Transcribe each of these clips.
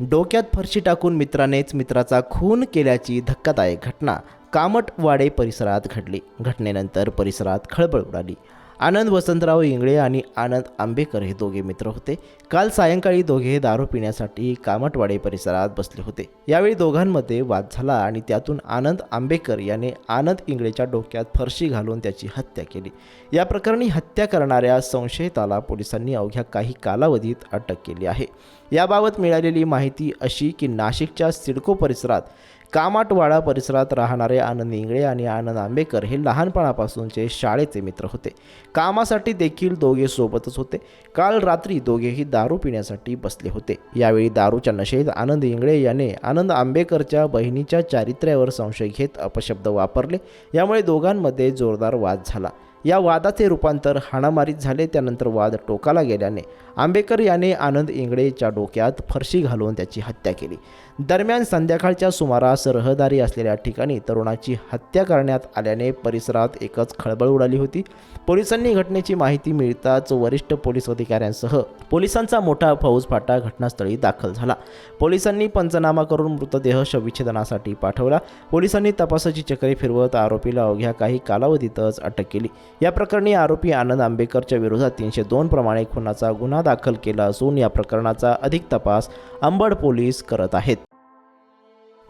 डोक्यात फरशी टाकून मित्रानेच मित्राचा खून केल्याची धक्कादायक घटना कामटवाडे परिसरात घडली. घटनेनंतर परिसरात खळबळ उडाली. आनंद वसंतराव इंगळे आणि आनंद आंबेकर हे दोघे मित्र होते. काल सायंकाळी दोघे दारू पिण्यासाठी कामटवाडे परिसरात बसले होते. यावेळी दोघांमध्ये वाद झाला आणि त्यातून आनंद आंबेकर याने आनंद इंगळेच्या डोक्यात फरशी घालून त्याची हत्या केली. या प्रकरणी हत्या करणाऱ्या संशयिताला पोलिसांनी अवघ्या काही कालावधीत अटक केली आहे. याबाबत मिळालेली माहिती अशी की नाशिकच्या सिडको परिसरात कामाटवाडा परिसरात राहणारे आनंद इंगळे आणि आनंद आंबेकर हे लहानपणापासूनचे शाळेचे मित्र होते. कामासाठी देखील दोघे सोबतच होते. काल रात्री दोघेही दारू पिण्यासाठी बसले होते. यावेळी दारूच्या नशेत आनंद इंगळे याने आनंद आंबेकरच्या बहिणीच्या चारित्र्यावर संशय घेत अपशब्द वापरले. यामुळे दोघांमध्ये जोरदार वाद झाला. या वादाचे रूपांतर हाणामारीत झाले त्यानंतर वाद टोकाला गेल्याने आंबेकर याने आनंद इंगळेच्या डोक्यात फरशी घालून त्याची हत्या केली. दरम्यान संध्याकाळच्या सुमारास रहदारी असलेल्या ठिकाणी तरुणाची हत्या करण्यात आल्याने परिसरात एकच खळबळ उडाली होती. पोलिसांनी घटनेची माहिती मिळताच वरिष्ठ पोलीस अधिकाऱ्यांसह पोलिसांचा मोठा फौजफाटा घटनास्थळी दाखल झाला. पोलिसांनी पंचनामा करून मृतदेह शवविच्छेदनासाठी पाठवला. पोलिसांनी तपासाची चक्रे फिरवत आरोपीला अवघ्या काही कालावधीतच अटक केली. या प्रकरणी आरोपी आनंद आंबेकरच्या विरोधात तीनशे दोन प्रमाणे खुनाचा गुन्हा दाखल केला असून या प्रकरणाचा अधिक तपास अंबड पोलीस करत आहेत.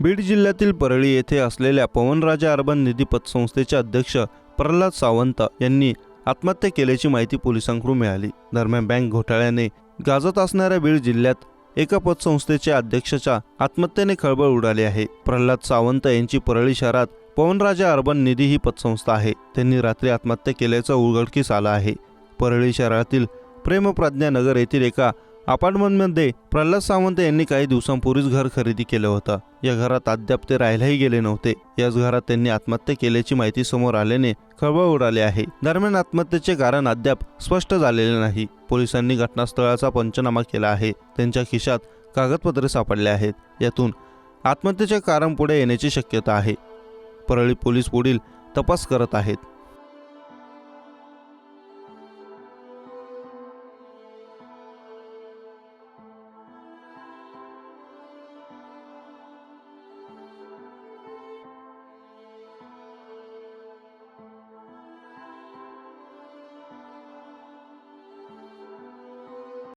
बीड जिल्ह्यातील परळी येथे असलेल्या पवनराजा अर्बन निधी पतसंस्थेचे अध्यक्ष प्रल्हाद सावंत यांनी आत्महत्या केल्याची माहिती पोलिसांकडून मिळाली. दरम्यान बँक घोटाळ्याने गाजत असणाऱ्या बीड जिल्ह्यात एका पतसंस्थेच्या अध्यक्षाच्या आत्महत्येने खळबळ उडाली आहे. प्रल्हाद सावंत यांची परळी शहरात पवनराजा अर्बन निधी ही पतसंस्था आहे. त्यांनी रात्री आत्महत्या केल्याचं उघडकीस आलं आहे. परळी शहरातील प्रेमप्रज्ञा नगर येथील एका अपार्टमेंटमध्ये प्रल्हाद सावंत यांनी काही दिवसांपूर्वीच घर खरेदी केलं होतं. या घरात अद्याप ते राहायलाही गेले नव्हते. याच घरात त्यांनी आत्महत्या केल्याची माहिती समोर आल्याने खळबळ उडाली आहे. दरम्यान आत्महत्येचे कारण अद्याप स्पष्ट झालेले नाही. पोलिसांनी घटनास्थळाचा पंचनामा केला आहे. त्यांच्या खिशात कागदपत्रे सापडले आहेत. यातून आत्महत्येचे कारण पुढे येण्याची शक्यता आहे. परळी पोलीस पुढील तपास करत आहेत.